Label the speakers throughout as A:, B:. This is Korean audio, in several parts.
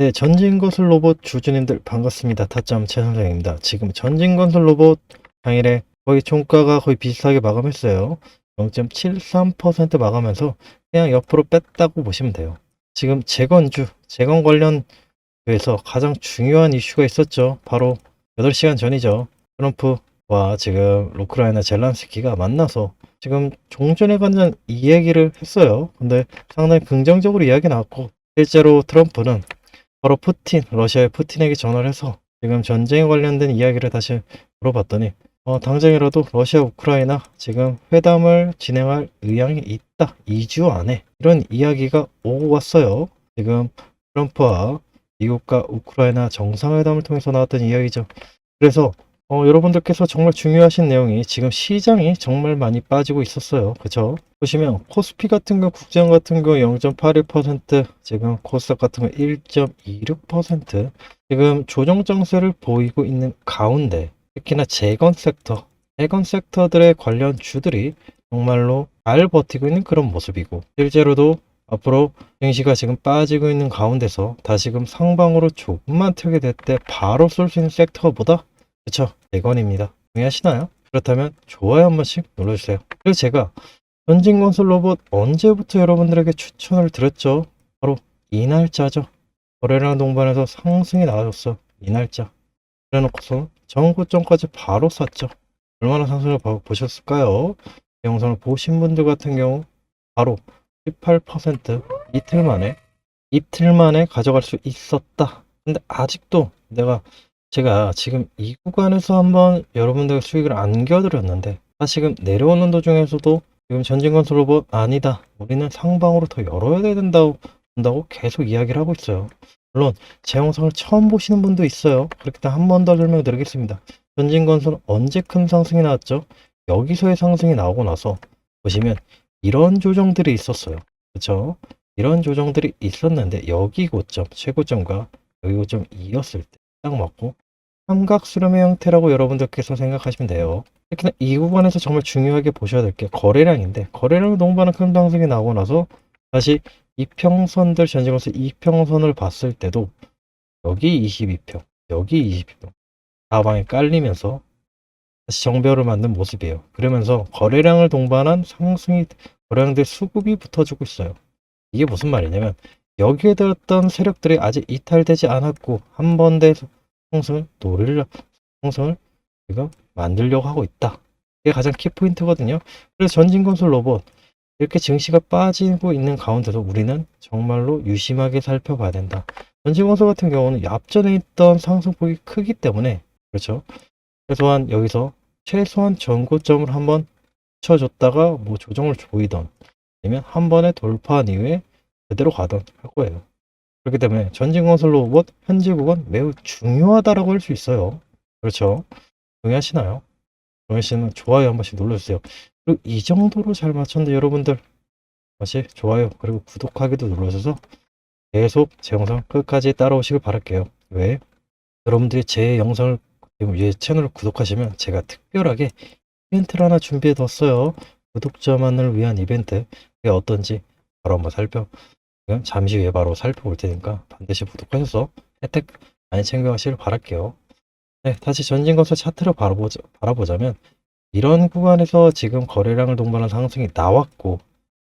A: 네, 전진건설 로봇 주주님들 반갑습니다. 타점 최선생입니다. 지금 전진건설 로봇 당일에 거의 종가가 거의 비슷하게 마감했어요. 0.73% 마감해서 그냥 옆으로 뺐다고 보시면 돼요. 지금 재건주, 재건 관련해서 가장 중요한 이슈가 있었죠. 바로 8시간 전이죠. 트럼프와 지금 우크라이나 젤란스키가 만나서 지금 종전에 관한 이야기를 했어요. 근데 상당히 긍정적으로 이야기 나왔고 실제로 트럼프는 바로 푸틴, 러시아의 푸틴에게 전화를 해서 지금 전쟁에 관련된 이야기를 다시 물어봤더니 어, 당장이라도 러시아, 우크라이나 지금 회담을 진행할 의향이 있다. 2주 안에 이런 이야기가 오고 왔어요. 지금 트럼프와 미국과 우크라이나 정상회담을 통해서 나왔던 이야기죠. 그래서 어, 여러분들께서 정말 중요하신 내용이 지금 시장이 정말 많이 빠지고 있었어요. 그쵸? 보시면 코스피 같은 경우 국장 같은 경우 0.81% 지금 코스닥 같은 경우 1.26% 지금 조정 정세를 보이고 있는 가운데 특히나 재건 섹터, 재건 섹터들의 관련 주들이 정말로 잘 버티고 있는 그런 모습이고 실제로도 앞으로 증시가 지금 빠지고 있는 가운데서 다시금 상방으로 조금만 튀게 될 때 바로 쏠 수 있는 섹터가 뭐다? 그쵸? 재건입니다. 동의하시나요? 그렇다면 좋아요 한 번씩 눌러주세요. 그리고 제가 전진건설 로봇 언제부터 여러분들에게 추천을 드렸죠? 바로 이 날짜죠. 거래량 동반해서 상승이 나와줬어. 이 날짜. 그래놓고서 전고점까지 바로 샀죠. 얼마나 상승을 봐- 보셨을까요? 이 영상을 보신 분들 같은 경우 바로 18% 이틀 만에 이틀 만에 가져갈 수 있었다. 근데 아직도 내가 제가 지금 이 구간에서 한번 여러분들 수익을 안겨드렸는데 다시금 내려오는 도중에서도 지금 전진건설 로봇 아니다. 우리는 상방으로 더 열어야 된다고 된다고 계속 이야기를 하고 있어요. 물론 제 영상을 처음 보시는 분도 있어요. 그렇기 때문에 한 번 더 설명드리겠습니다. 전진건설 언제 큰 상승이 나왔죠? 여기서의 상승이 나오고 나서 보시면 이런 조정들이 있었어요. 그렇죠? 이런 조정들이 있었는데 여기 고점, 최고점과 여기 고점 이었을 때 딱 맞고 삼각 수렴의 형태라고 여러분들께서 생각하시면 돼요. 특히나 이 구간에서 정말 중요하게 보셔야 될 게 거래량인데 거래량을 너무 많은 큰 상승이 나오고 나서 다시 이평선들 전진건설 이평선을 봤을 때도 여기 22평, 여기 22평 사방에 깔리면서 다시 정배열을 만든 모습이에요. 그러면서 거래량을 동반한 상승이 거래량들 수급이 붙어주고 있어요. 이게 무슨 말이냐면 여기에 들었던 세력들이 아직 이탈되지 않았고 한 번더 상승을 노리려 상승을 지금 만들려고 하고 있다. 이게 가장 키포인트거든요. 그래서 전진건설 로봇 이렇게 증시가 빠지고 있는 가운데서 우리는 정말로 유심하게 살펴봐야 된다. 전진건설 같은 경우는 앞전에 있던 상승폭이 크기 때문에 그렇죠. 최소한 여기서 최소한 전고점을 한번 쳐줬다가 뭐 조정을 조이던 아니면 한 번에 돌파한 이후에 그대로 가던 할 거예요. 그렇기 때문에 전진건설 로봇 현지 구간 매우 중요하다라고 할 수 있어요. 그렇죠. 동의하시나요? 동의하시면 좋아요 한 번씩 눌러주세요. 그리고 이 정도로 잘 맞췄는데 여러분들 다시 좋아요 그리고 구독하기도 눌러줘서 계속 제 영상 끝까지 따라오시길 바랄게요. 왜? 여러분들이 제 영상을 이 채널을 구독하시면 제가 특별하게 이벤트를 하나 준비해 뒀어요. 구독자만을 위한 이벤트. 그게 어떤지 바로 한번 살펴, 잠시 후에 바로 살펴볼 테니까 반드시 구독하셔서 혜택 많이 챙겨가시길 바랄게요. 네, 다시 전진건설 차트를 바라보자, 바라보자면 이런 구간에서 지금 거래량을 동반한 상승이 나왔고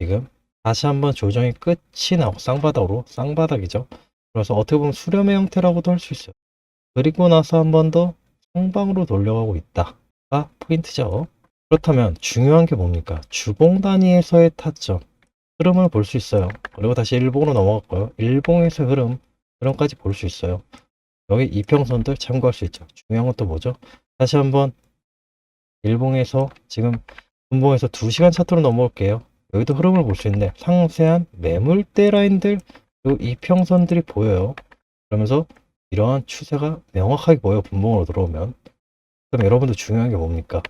A: 지금 다시 한번 조정이 끝이 나고 쌍바닥으로 쌍바닥이죠. 그래서 어떻게 보면 수렴의 형태라고도 할 수 있어요. 그리고 나서 한 번 더 상방으로 돌려가고 있다가 포인트죠. 그렇다면 중요한 게 뭡니까? 주봉 단위에서의 타점 흐름을 볼 수 있어요. 그리고 다시 일봉으로 넘어갔고요. 일봉에서 흐름 흐름까지 볼 수 있어요. 여기 이평선들 참고할 수 있죠. 중요한 건또 뭐죠? 다시 한번 일봉에서 지금 분봉에서 2시간 차트로 넘어올게요. 여기도 흐름을 볼 수 있는데 상세한 매물대 라인들 그리고 이평선들이 보여요. 그러면서 이러한 추세가 명확하게 보여 분봉으로 들어오면 그럼 여러분들 중요한 게 뭡니까?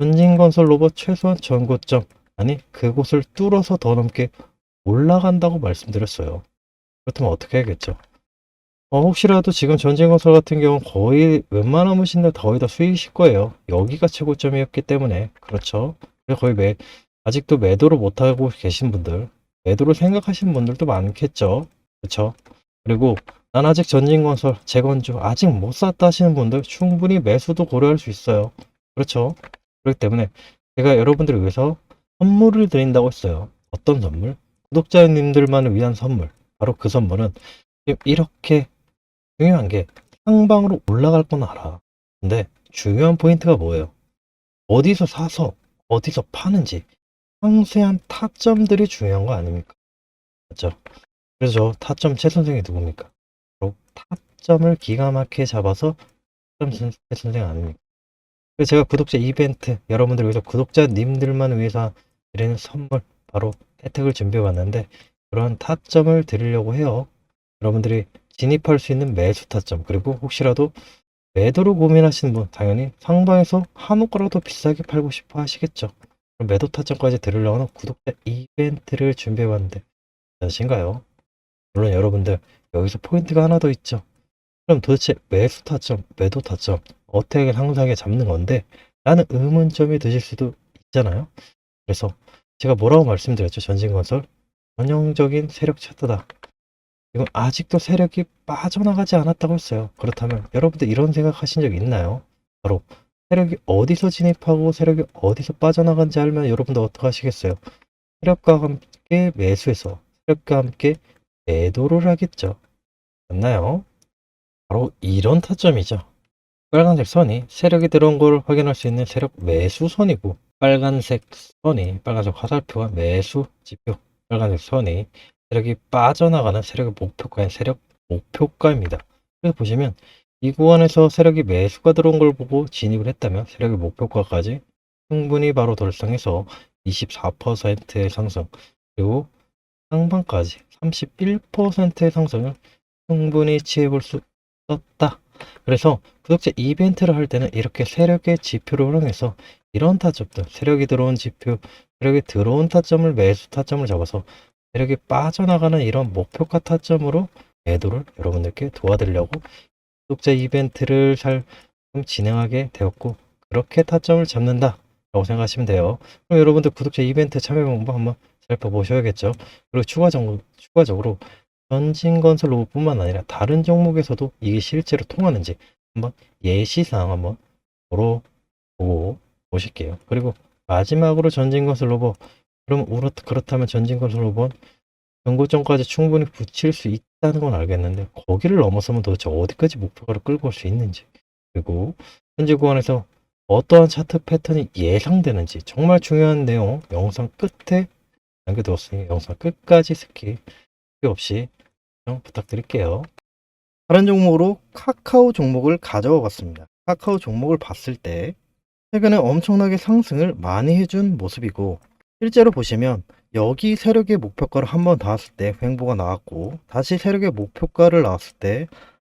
A: 현진건설 로봇 최소한 전고점 아니 그곳을 뚫어서 더 넘게 올라간다고 말씀드렸어요. 그렇다면 어떻게 해야겠죠? 어, 혹시라도 지금 전진건설 같은 경우는 거의 웬만하면 신들 거의 다 수익이실 거예요. 여기가 최고점이었기 때문에 그렇죠. 거의 매 아직도 매도를 못하고 계신 분들 매도를 생각하시는 분들도 많겠죠. 그렇죠. 그리고 난 아직 전진건설, 재건주 아직 못 샀다 하시는 분들 충분히 매수도 고려할 수 있어요. 그렇죠? 그렇기 때문에 제가 여러분들을 위해서 선물을 드린다고 했어요. 어떤 선물? 구독자님들만을 위한 선물. 바로 그 선물은 이렇게 중요한 게 상방으로 올라갈 건 알아. 근데 중요한 포인트가 뭐예요? 어디서 사서 어디서 파는지 상세한 타점들이 중요한 거 아닙니까? 맞죠? 그래서 타점 최 선생이 누굽니까? 바로 타점을 기가 막히게 잡아서 타점 최 선생 아닙니까? 그래서 제가 구독자 이벤트 여러분들 위해서 구독자님들만 위해서 드리는 선물 바로 혜택을 준비해 왔는데 그런 타점을 드리려고 해요. 여러분들이 진입할 수 있는 매수 타점 그리고 혹시라도 매도를 고민하시는 분 당연히 상방에서 한옥거라도 비싸게 팔고 싶어 하시겠죠. 그럼 매도 타점까지 하는 구독자 이벤트를 준비해 봤는데 되신가요? 물론 여러분들 여기서 포인트가 하나 더 있죠. 그럼 도대체 매수 타점, 매도 타점 어떻게 상세하게 잡는 건데? 라는 의문점이 드실 수도 있잖아요. 그래서 제가 뭐라고 말씀드렸죠? 전진건설 전형적인 세력 차트다. 지금 아직도 세력이 빠져나가지 않았다고 했어요. 그렇다면 여러분들 이런 생각하신 적 있나요? 바로 세력이 어디서 진입하고 세력이 어디서 빠져나간지 알면 여러분들 어떻게 하시겠어요? 세력과 함께 매수해서 세력과 함께 매도를 하겠죠. 맞나요? 바로 이런 타점이죠. 빨간색 선이 세력이 들어온 걸 확인할 수 있는 세력 매수 선이고 빨간색 선이 빨간색 화살표가 매수 지표 빨간색 선이 세력이 빠져나가는 세력의 목표가인 세력 목표가입니다. 그래서 보시면 이 구간에서 세력이 매수가 들어온 걸 보고 진입을 했다면 세력의 목표가까지 충분히 바로 돌상해서 24%의 상승 그리고 상반까지 31%의 상승을 충분히 취해볼 수 있었다. 그래서 구독자 이벤트를 할 때는 이렇게 세력의 지표를 활용해서 이런 타점들 세력이 들어온 지표 세력이 들어온 타점을 매수 타점을 잡아서 세력이 빠져나가는 이런 목표가 타점으로 매도를 여러분들께 도와드리려고 구독자 이벤트를 잘좀 진행하게 되었고 그렇게 타점을 잡는다 라고 생각하시면 돼요. 그럼 여러분들 구독자 이벤트 참여 방법 한번 살펴보셔야겠죠? 그리고 추가적으로, 추가적으로 전진건설 로봇뿐만 아니라 다른 종목에서도 이게 실제로 통하는지 한번 예시사항 한번 보러 보고 보실게요. 그리고 마지막으로 전진건설 로봇. 그럼 그렇다면 전진건설 로봇 연고점까지 충분히 붙일 수 있다는 건 알겠는데 거기를 넘어서면 도대체 어디까지 목표가를 끌고 올 수 있는지 그리고 현재 구간에서 어떠한 차트 패턴이 예상되는지 정말 중요한 내용 영상 끝에 남겨두었으니 영상 끝까지 스킵 없이 시청 부탁드릴게요. 다른 종목으로 카카오 종목을 가져와 봤습니다. 카카오 종목을 봤을 때 최근에 엄청나게 상승을 많이 해준 모습이고 실제로 보시면 여기 세력의 목표가를 한번 닿았을 때 횡보가 나왔고 다시 세력의 목표가를 나왔을 때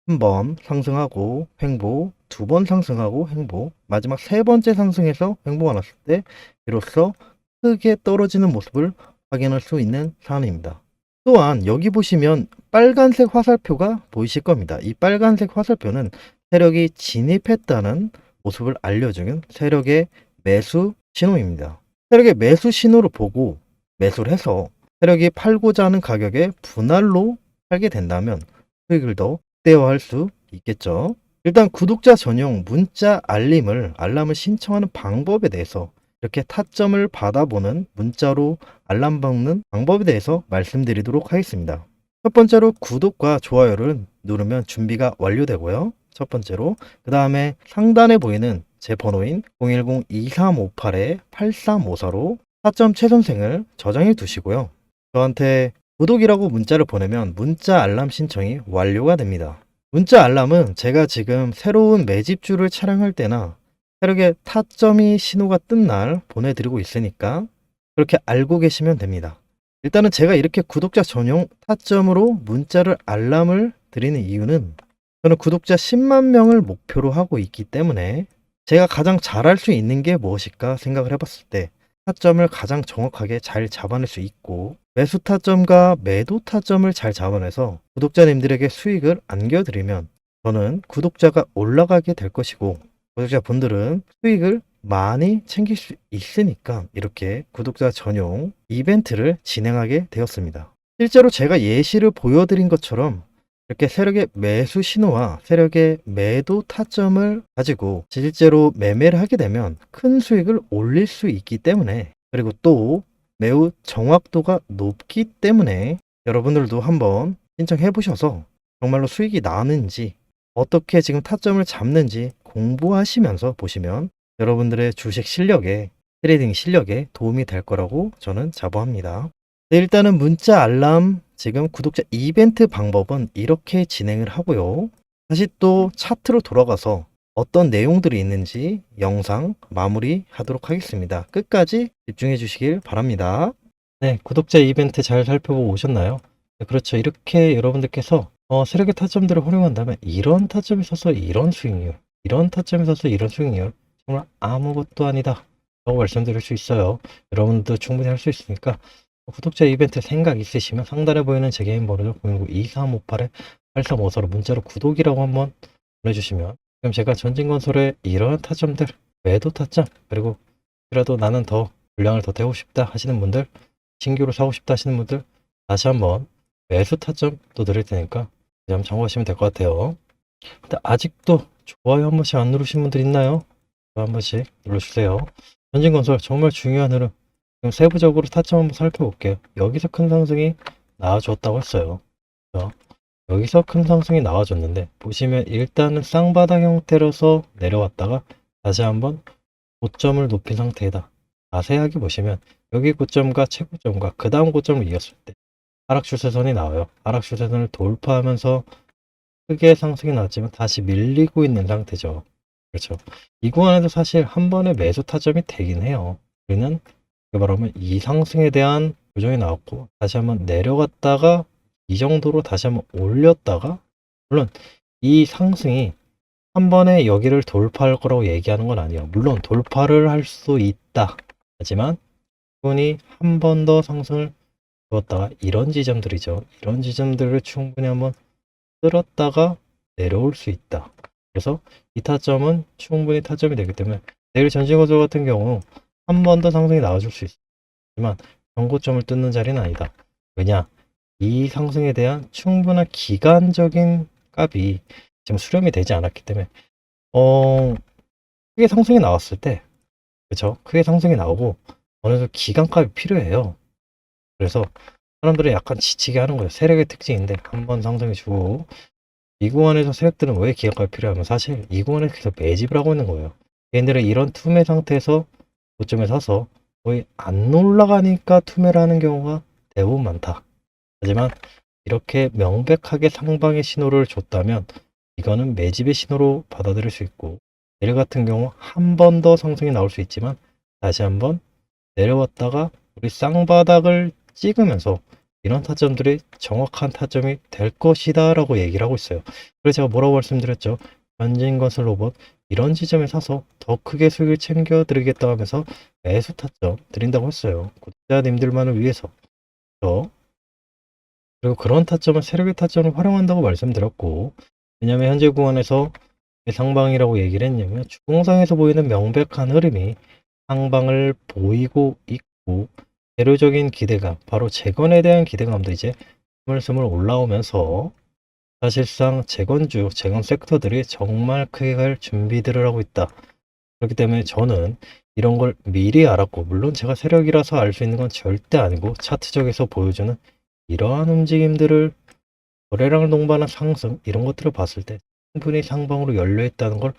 A: 한 번 상승하고 횡보 두 번 상승하고 횡보 마지막 세 번째 상승해서 횡보가 났을 때 비로소 크게 떨어지는 모습을 확인할 수 있는 사안입니다. 또한 여기 보시면 빨간색 화살표가 보이실 겁니다. 이 빨간색 화살표는 세력이 진입했다는 모습을 알려주는 세력의 매수 신호입니다. 세력의 매수 신호를 보고 매수를 해서 세력이 팔고자 하는 가격에 분할로 팔게 된다면 수익을 더 극대화할 수 있겠죠. 일단 구독자 전용 문자 알림을 알람을 신청하는 방법에 대해서 이렇게 타점을 받아보는 문자로 알람 받는 방법에 대해서 말씀드리도록 하겠습니다. 첫 번째로 구독과 좋아요를 누르면 준비가 완료되고요. 첫 번째로 그 다음에 상단에 보이는 제 번호인 010-2358-8354로 타점 최선생을 저장해 두시고요. 저한테 구독이라고 문자를 보내면 문자 알람 신청이 완료가 됩니다. 문자 알람은 제가 지금 새로운 매집주를 촬영할 때나 세력의 타점이 신호가 뜬 날 보내드리고 있으니까 그렇게 알고 계시면 됩니다. 일단은 제가 이렇게 구독자 전용 타점으로 문자를 알람을 드리는 이유는 저는 구독자 10만 명을 목표로 하고 있기 때문에 제가 가장 잘할 수 있는 게 무엇일까 생각을 해봤을 때 타점을 가장 정확하게 잘 잡아낼 수 있고 매수 타점과 매도 타점을 잘 잡아내서 구독자님들에게 수익을 안겨드리면 저는 구독자가 올라가게 될 것이고 구독자분들은 수익을 많이 챙길 수 있으니까 이렇게 구독자 전용 이벤트를 진행하게 되었습니다. 실제로 제가 예시를 보여드린 것처럼 이렇게 세력의 매수 신호와 세력의 매도 타점을 가지고 실제로 매매를 하게 되면 큰 수익을 올릴 수 있기 때문에 그리고 또 매우 정확도가 높기 때문에 여러분들도 한번 신청해 보셔서 정말로 수익이 나는지 어떻게 지금 타점을 잡는지 공부하시면서 보시면 여러분들의 주식 실력에 트레이딩 실력에 도움이 될 거라고 저는 자부합니다. 네, 일단은 문자 알람 지금 구독자 이벤트 방법은 이렇게 진행을 하고요. 다시 또 차트로 돌아가서 어떤 내용들이 있는지 영상 마무리 하도록 하겠습니다. 끝까지 집중해 주시길 바랍니다. 네, 구독자 이벤트 잘 살펴보고 오셨나요? 네, 그렇죠. 이렇게 여러분들께서 어, 세력의 타점들을 활용한다면 이런 타점에 서서 이런 수익률, 이런 타점에 서서 이런 수익률 정말 아무것도 아니다. 라고 말씀드릴 수 있어요. 여러분도 충분히 할 수 있으니까 구독자 이벤트 생각 있으시면 상단에 보이는 제 개인 번호를 010-2358-8354로 문자로 구독이라고 한번 보내주시면 그럼 제가 전진건설의 이러한 타점들, 매도 타점, 그리고 그래도 나는 더 분량을 더 태우고 싶다 하시는 분들, 신규로 사고 싶다 하시는 분들 다시 한번 매수 타점 또 드릴 테니까 이제 한번 참고하시면 될 것 같아요. 근데 아직도 좋아요 한 번씩 안 누르신 분들 있나요? 한 번씩 눌러주세요. 전진건설 정말 중요한 흐름. 지금 세부적으로 타점 한번 살펴볼게요. 여기서 큰 상승이 나와줬다고 했어요. 그죠? 여기서 큰 상승이 나와줬는데 보시면 일단은 쌍바닥 형태로서 내려왔다가 다시 한번 고점을 높인 상태이다. 자세하게 보시면 여기 고점과 최고점과 그 다음 고점을 이었을 때 하락 추세선이 나와요. 하락 추세선을 돌파하면서 크게 상승이 나왔지만 다시 밀리고 있는 상태죠. 그렇죠. 이 구간에도 사실 한 번의 매수 타점이 되긴 해요. 우리는 말하면 이 상승에 대한 조정이 나왔고 다시 한번 내려갔다가 이 정도로 다시 한번 올렸다가 물론 이 상승이 한 번에 여기를 돌파할 거라고 얘기하는 건 아니에요. 물론 돌파를 할 수 있다. 하지만 충분히 한번 더 상승을 주 었다가 이런 지점들이죠. 이런 지점들을 충분히 한번 쓸었다가 내려올 수 있다. 그래서 이 타점은 충분히 타점이 되기 때문에 내일 전진거조 같은 경우 한 번 더 상승이 나와줄 수 있지만 정고점을 뜯는 자리는 아니다. 왜냐? 이 상승에 대한 충분한 기간적인 값이 지금 수렴이 되지 않았기 때문에 어 크게 상승이 나왔을 때 그렇죠? 크게 상승이 나오고 어느 정도 기간값이 필요해요. 그래서 사람들은 약간 지치게 하는 거예요. 세력의 특징인데 한 번 상승해 주고 이 구간에서 세력들은 왜 기간값이 필요하면 사실 이 구간에서 계속 매집을 하고 있는 거예요. 얘네들은 이런 투매 상태에서 고점에 사서 거의 안 올라가니까 투매를 하는 경우가 대부분 많다. 하지만 이렇게 명백하게 상방의 신호를 줬다면 이거는 매집의 신호로 받아들일 수 있고 내일 같은 경우 한 번 더 상승이 나올 수 있지만 다시 한번 내려왔다가 우리 쌍바닥을 찍으면서 이런 타점들이 정확한 타점이 될 것이다 라고 얘기를 하고 있어요. 그래서 제가 뭐라고 말씀드렸죠? 현진건설 로봇 이런 지점에 사서 더 크게 수익을 챙겨드리겠다 하면서 매수 타점 드린다고 했어요. 구독자님들만을 위해서. 그리고 그런 타점은 세력의 타점을 활용한다고 말씀드렸고 왜냐하면 현재 구간에서 왜 상방이라고 얘기를 했냐면 주봉상에서 보이는 명백한 흐름이 상방을 보이고 있고 대료적인 기대감 바로 재건에 대한 기대감도 이제 스물스물 올라오면서 사실상 재건주, 재건 섹터들이 정말 크게 갈 준비들을 하고 있다. 그렇기 때문에 저는 이런 걸 미리 알았고 물론 제가 세력이라서 알 수 있는 건 절대 아니고 차트적에서 보여주는 이러한 움직임들을 거래량을 동반한 상승 이런 것들을 봤을 때 충분히 상방으로 열려 있다는 걸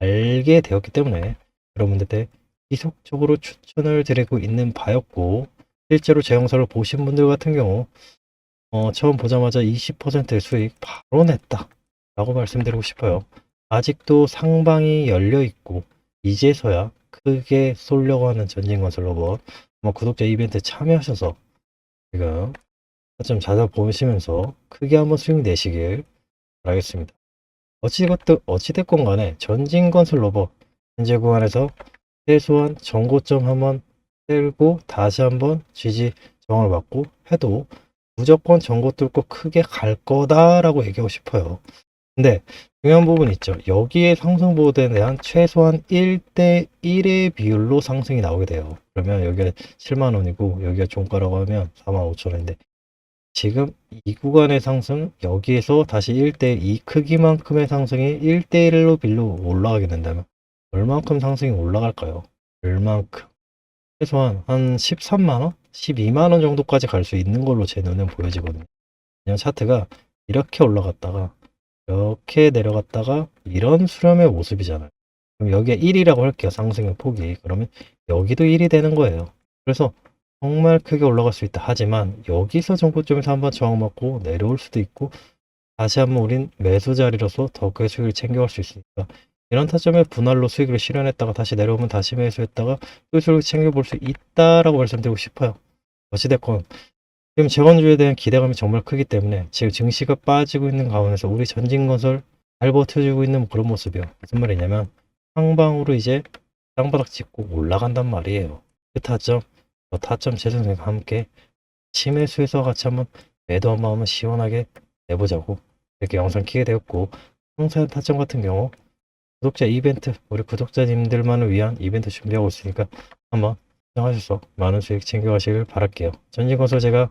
A: 알게 되었기 때문에 여러분들께 지속적으로 추천을 드리고 있는 바였고 실제로 제 영상을 보신 분들 같은 경우 어, 처음 보자마자 20%의 수익 바로 냈다 라고 말씀드리고 싶어요 아직도 상방이 열려 있고 이제서야 크게 쏠려고 하는 전진건설 로봇 뭐 구독자 이벤트 참여하셔서 지금 좀 찾아보시면서 크게 한번 수익 내시길 바라겠습니다. 어찌됐든, 어찌됐건 간에 전진건설 로봇 현재 구간에서 최소한 정고점 한번 떼고 다시 한번 지지 저항을 받고 해도 무조건 정고 뚫고 크게 갈 거다라고 얘기하고 싶어요. 근데 중요한 부분 있죠. 여기에 상승 보드에 대한 최소한 1대 1의 비율로 상승이 나오게 돼요. 그러면 여기가 7만 원이고 여기가 종가라고 하면 4만 5천 원인데 지금 이 구간의 상승 여기에서 다시 1대1 이 크기만큼의 상승이 1대1로 빌로 올라가게 된다면 얼만큼 상승이 올라갈까요? 얼만큼? 최소한 한 13만원? 12만원 정도까지 갈 수 있는 걸로 제 눈엔 보여지거든요. 그냥 차트가 이렇게 올라갔다가 이렇게 내려갔다가 이런 수렴의 모습이잖아요. 그럼 여기에 1이라고 할게요. 상승의 폭이. 그러면 여기도 1이 되는 거예요. 그래서 정말 크게 올라갈 수 있다. 하지만 여기서 정고점에서 한번 저항받고 내려올 수도 있고 다시 한번 우린 매수 자리로서 더큰 수익을 챙겨갈 수 있으니까 이런 타점에 분할로 수익을 실현했다가 다시 내려오면 다시 매수했다가 또 수익을 챙겨볼 수 있다라고 말씀드리고 싶어요. 어찌됐건 지금 재건주에 대한 기대감이 정말 크기 때문에 지금 증시가 빠지고 있는 가운데서 우리 전진건설 잘 버텨주고 있는 그런 모습이요. 무슨 말이냐면 상방으로 이제 땅바닥 짚고 올라간단 말이에요. 그 타점, 저 타점 재선생과 함께 치매수에서 같이 한번 매도 한번 한번 시원하게 내보자고 이렇게 영상 키게 되었고 상세한 타점 같은 경우 구독자 이벤트 우리 구독자님들만을 위한 이벤트 준비하고 있으니까 한번 시청하셔서 많은 수익 챙겨가시길 바랄게요. 전진건설 제가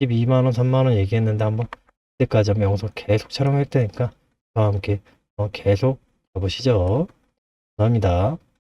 A: 12만원, 3만원 얘기했는데 한번 그때까지 한번 영상 계속 촬영할 테니까 저와 함께 계속 가보시죠. 감사합니다.